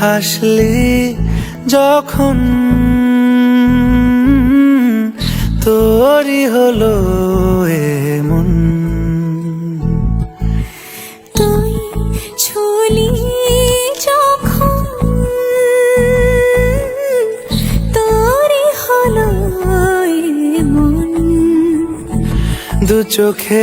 হাসলি যখন তোরই হলো এমন। তুই ছুলি যখন তোরই হলো দু চোখে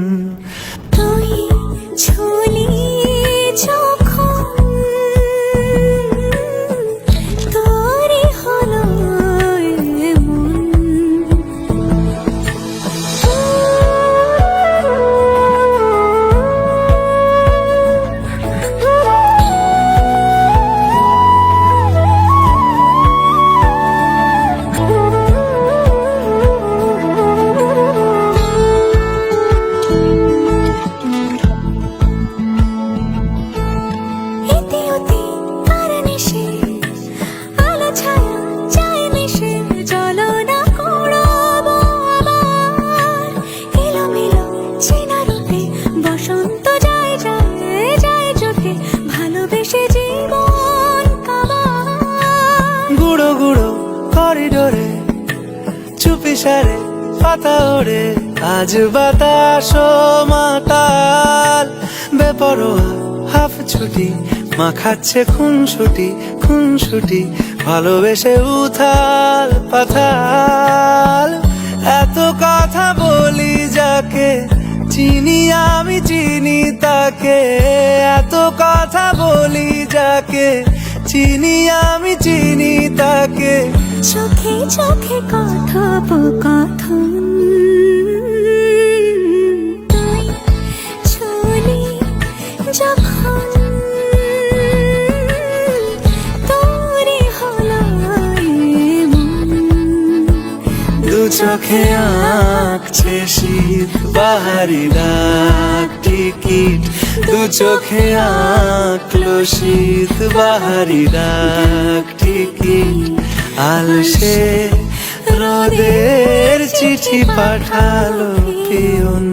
করিডোরে, চুপি সারে পাতা ওড়ে। আজ বাতাস মাতাল, বেপরোয়া হাফ ছুটি মাখাচ্ছে খুন ছুটি খুন ছুটি ভালোবেসে উথাল পাথাল। এত কথা বলি যাকে, চিনি আমি চিনি তাকে। এত কথা বলি যাকে, চিনি আমি চিনি তাকে। চোখে চোখে কথোপকথন। তুই ছুলি যখন তোরে হলো দু চোখে আঁকছে শীত বাহারি ডাক টিকিট। দু চোখে আঁকলো শীত বাহারি ডাক টিকিট। আলসে রোদের চিঠি পাঠালো পিয়ন